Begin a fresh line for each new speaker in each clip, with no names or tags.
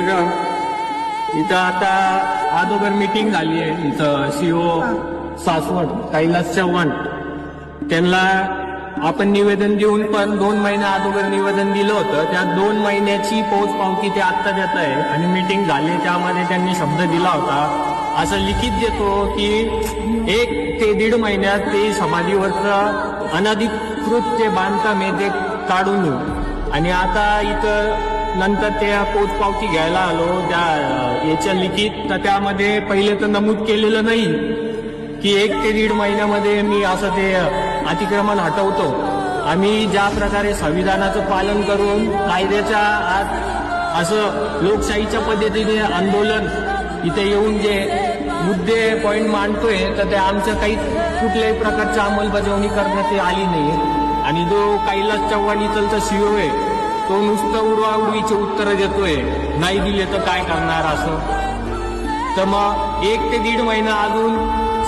मिश्रण इथं आता अगोदर मीटिंग झाली आहे. इथं सीओ सासवड कैलास चव्हाण. त्यांना आपण निवेदन देऊन पण दोन महिन्या अगोदर निवेदन दिलं होतं. त्या दोन महिन्याची पोच पावती ते आत्ता देत आहे. आणि मीटिंग झाली त्यामध्ये त्यांनी शब्द दिला होता. असं लिखित देतो की एक ते दीड महिन्यात ते समाधीवरचं अनधिकृत जे बांधकाम आहे ते काढून घेऊ. आणि आता इथं नंतर त्या पोचपावती घ्यायला आलो. त्या याच्या लिखित तर त्यामध्ये पहिले तर नमूद केलेलं नाही. की एक ते दीड महिन्यामध्ये मी असं ते अतिक्रमण हटवतो. आम्ही ज्या प्रकारे संविधानाचं पालन करून कायद्याच्या आत असं लोकशाहीच्या पद्धतीने आंदोलन इथे येऊन जे मुद्दे पॉईंट मांडतोय तर ते आमचं काही कुठल्याही प्रकारची अंमलबजावणी करण्यात आली नाही आणि जो कैलास चव्हाण इथलचा सीओ आहे तो नुसतं उडवाउडवीचे उत्तरं देतोय. नाही दिले तर काय करणार असं? तर मग एक ते दीड महिना अजून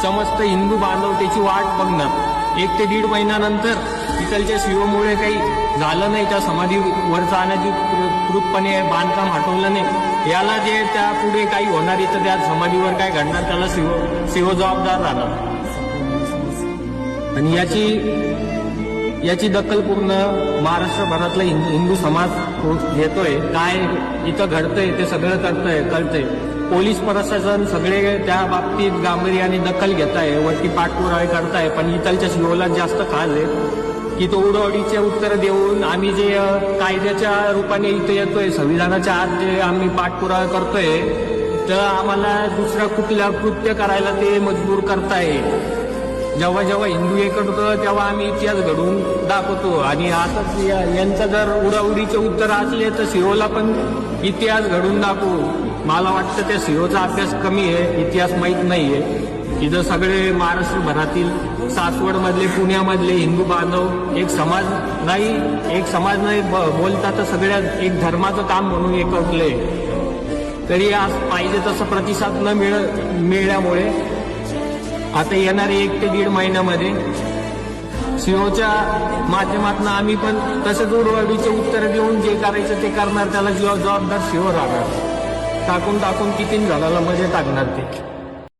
समस्त हिंदू बांधव त्याची वाट बघणार एक ते दीड महिन्यानंतर तिथलच्या शिवमुळे काही झालं नाही त्या समाधीवर जाण्याची कृतपणे बांधकाम हटवलं नाही. याला जे त्या पुढे काही होणार इथं त्या समाधीवर काय घडणार? त्याला शिव शिव जबाबदार राहणार. आणि याची याची दखल पूर्ण महाराष्ट्रभरातला हिंदू हिंदू समाज हो-, घेतोय. काय इथं घडतंय ते सगळं करतंय कळतंय. पोलीस प्रशासन सगळे त्या बाबतीत गांभीर्याने दखल घेत आहे वरती पाठपुरावे करताय पण इथलच्या शिवला जास्त खास आहे. की तो उडवडीचे उत्तर देऊन आम्ही जे कायद्याच्या रूपाने इथे येतोय संविधानाच्या आत जे आम्ही पाठपुरावा करतोय तर आम्हाला दुसरा कुठल्या कृत्य करायला ते मजबूर करताय. जेव्हा जेव्हा हिंदू एकवतो तेव्हा आम्ही इतिहास घडवून दाखवतो. आणि आता यांचं जर उडाउडीचे उत्तर असले तर सिओला पण इतिहास घडवून दाखवू. मला वाटतं त्या सिओचा अभ्यास कमी आहे इतिहास माहीत नाही आहे इथं सगळे महाराष्ट्रभरातील सासवडमधले पुण्यामधले हिंदू बांधव एक समाज नाही एक समाज नाही ब- बोलता तर सगळ्या एक धर्माचं काम म्हणून एकवटले. तरी आज पाहिजे तसा प्रतिसाद न मिळ मिळाल्यामुळे आता येणारे एक ते दीड महिन्यामध्ये सीओच्या माध्यमातून आम्ही पण तसंच उर्वाडीचे उत्तर देऊन जे करायचं ते करणार त्याला जबाबदार सीओ राहणार. टाकून टाकून किती झाडाला मध्ये टाकणार ते.